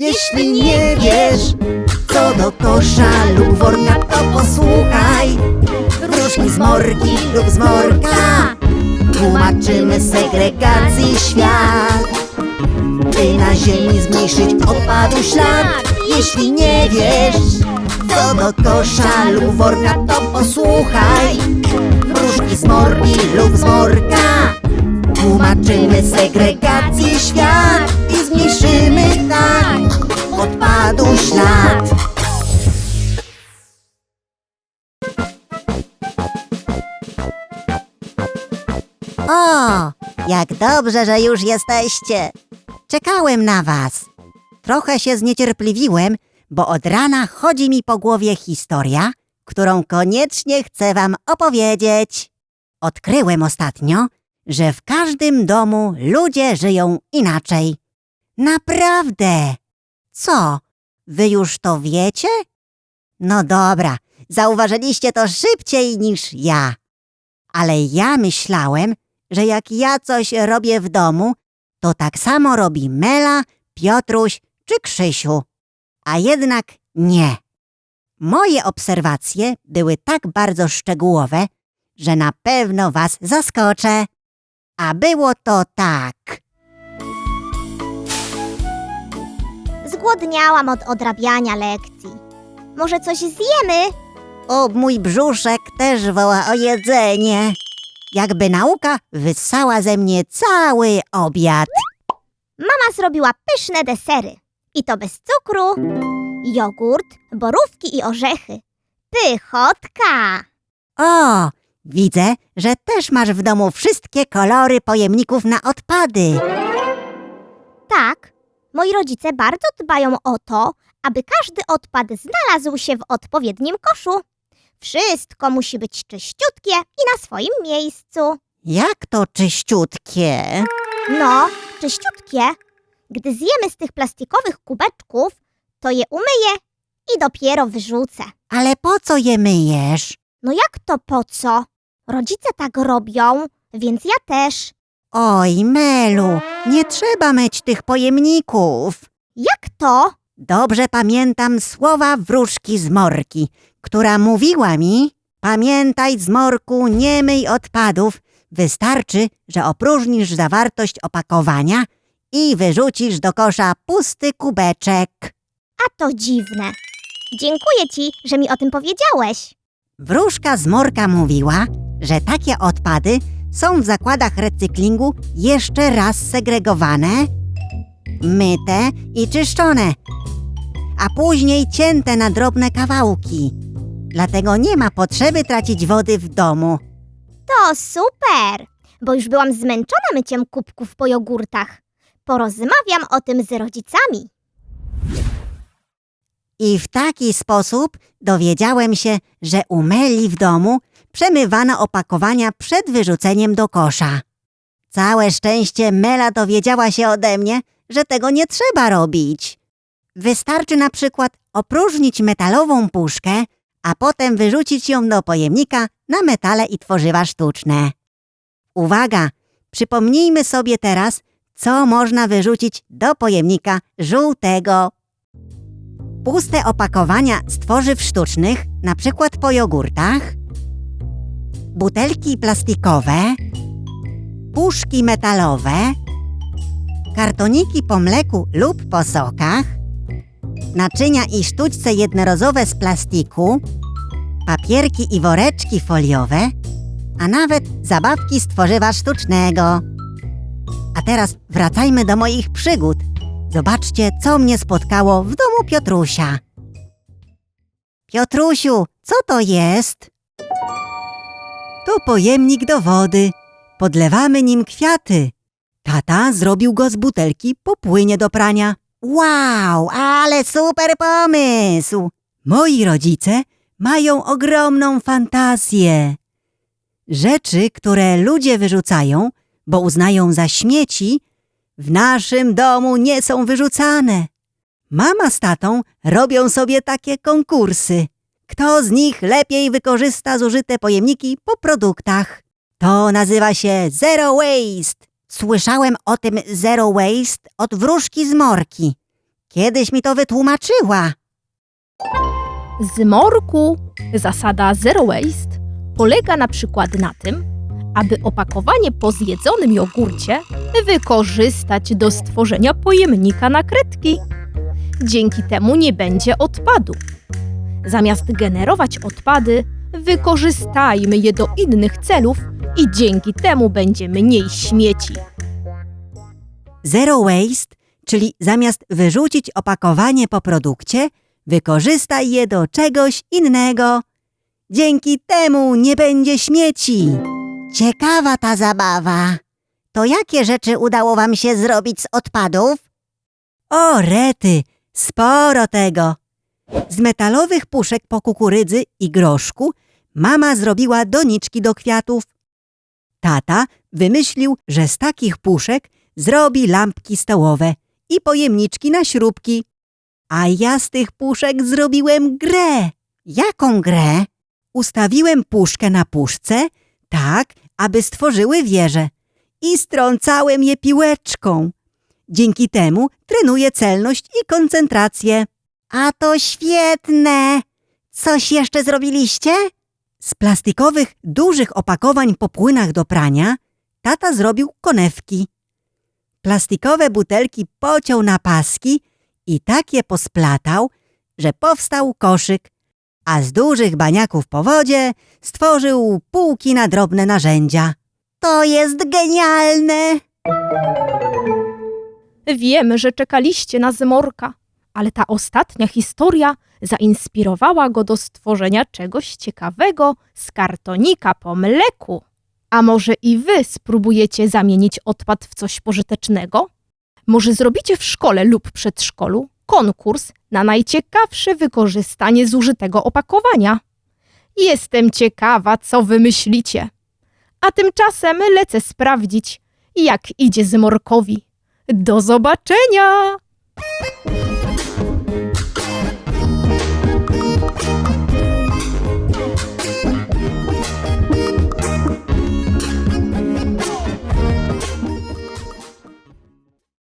Jeśli nie wiesz, co do kosza lub worka, to posłuchaj. Wróżki z morki lub z morka. Tłumaczymy segregacji świat. By na ziemi zmniejszyć odpadu ślad. Jeśli nie wiesz, co do kosza lub worka, to posłuchaj. Wróżki z morki lub z morka. Tłumaczymy segregację świat O, jak dobrze, że już jesteście. Czekałem na was. Trochę się zniecierpliwiłem, bo od rana chodzi mi po głowie historia, którą koniecznie chcę wam opowiedzieć. Odkryłem ostatnio, że w każdym domu ludzie żyją inaczej. Naprawdę! Co? Wy już to wiecie? No dobra, zauważyliście to szybciej niż ja. Ale ja myślałem, że jak ja coś robię w domu, to tak samo robi Mela, Piotruś czy Krzysiu. A jednak nie. Moje obserwacje były tak bardzo szczegółowe, że na pewno was zaskoczę. A było to tak. Zgłodniałam od odrabiania lekcji. Może coś zjemy? O, mój brzuszek też woła o jedzenie. Jakby nauka wyssała ze mnie cały obiad. Mama zrobiła pyszne desery. I to bez cukru. Jogurt, borówki i orzechy. Pychotka! O, widzę, że też masz w domu wszystkie kolory pojemników na odpady. Tak, moi rodzice bardzo dbają o to, aby każdy odpad znalazł się w odpowiednim koszu. Wszystko musi być czyściutkie i na swoim miejscu. Jak to czyściutkie? No, czyściutkie. Gdy zjemy z tych plastikowych kubeczków, to je umyję i dopiero wyrzucę. Ale po co je myjesz? No jak to po co? Rodzice tak robią, więc ja też. Oj, Melu, nie trzeba myć tych pojemników. Jak to? Dobrze pamiętam słowa wróżki z morki, która mówiła mi: Pamiętaj, z morku, nie myj odpadów. Wystarczy, że opróżnisz zawartość opakowania i wyrzucisz do kosza pusty kubeczek. A to dziwne. Dziękuję ci, że mi o tym powiedziałeś. Wróżka z morka mówiła, że takie odpady są w zakładach recyklingu jeszcze raz segregowane, myte i czyszczone, a później cięte na drobne kawałki. Dlatego nie ma potrzeby tracić wody w domu. To super, bo już byłam zmęczona myciem kubków po jogurtach. Porozmawiam o tym z rodzicami. I w taki sposób dowiedziałem się, że u Meli w domu przemywano opakowania przed wyrzuceniem do kosza. Całe szczęście Mela dowiedziała się ode mnie, że tego nie trzeba robić. Wystarczy na przykład opróżnić metalową puszkę, a potem wyrzucić ją do pojemnika na metale i tworzywa sztuczne. Uwaga! Przypomnijmy sobie teraz, co można wyrzucić do pojemnika żółtego puste opakowania z tworzyw sztucznych, przykład po jogurtach, butelki plastikowe, puszki metalowe, kartoniki po mleku lub po sokach, naczynia i sztućce jednorazowe z plastiku, papierki i woreczki foliowe, a nawet zabawki z tworzywa sztucznego. A teraz wracajmy do moich przygód. Zobaczcie, co mnie spotkało w domu Piotrusia. Piotrusiu, co to jest? To pojemnik do wody. Podlewamy nim kwiaty. Tata zrobił go z butelki po płynie do prania. Wow, ale super pomysł! Moi rodzice mają ogromną fantazję. Rzeczy, które ludzie wyrzucają, bo uznają za śmieci, w naszym domu nie są wyrzucane. Mama z tatą robią sobie takie konkursy. Kto z nich lepiej wykorzysta zużyte pojemniki po produktach? To nazywa się Zero Waste. Słyszałem o tym Zero Waste od wróżki z morki. Kiedyś mi to wytłumaczyła. Z morku zasada zero waste polega na przykład na tym, aby opakowanie po zjedzonym jogurcie wykorzystać do stworzenia pojemnika na kredki. Dzięki temu nie będzie odpadu. Zamiast generować odpady, wykorzystajmy je do innych celów i dzięki temu będzie mniej śmieci. Zero waste, czyli zamiast wyrzucić opakowanie po produkcie, wykorzystaj je do czegoś innego. Dzięki temu nie będzie śmieci. Ciekawa ta zabawa. To jakie rzeczy udało wam się zrobić z odpadów? O, rety, sporo tego. Z metalowych puszek po kukurydzy i groszku mama zrobiła doniczki do kwiatów. Tata wymyślił, że z takich puszek zrobi lampki stołowe i pojemniczki na śrubki. A ja z tych puszek zrobiłem grę. Jaką grę? Ustawiłem puszkę na puszce, tak, aby stworzyły wieżę i strącałem je piłeczką. Dzięki temu trenuję celność i koncentrację. A to świetne! Coś jeszcze zrobiliście? Z plastikowych, dużych opakowań po płynach do prania tata zrobił konewki. Plastikowe butelki pociął na paski i tak je posplatał, że powstał koszyk, a z dużych baniaków po wodzie stworzył półki na drobne narzędzia. To jest genialne! Wiem, że czekaliście na zmorka, ale ta ostatnia historia zainspirowała go do stworzenia czegoś ciekawego z kartonika po mleku. A może i wy spróbujecie zamienić odpad w coś pożytecznego? Może zrobicie w szkole lub przedszkolu konkurs na najciekawsze wykorzystanie zużytego opakowania? Jestem ciekawa, co wymyślicie. A tymczasem lecę sprawdzić, jak idzie zmorkowi. Do zobaczenia!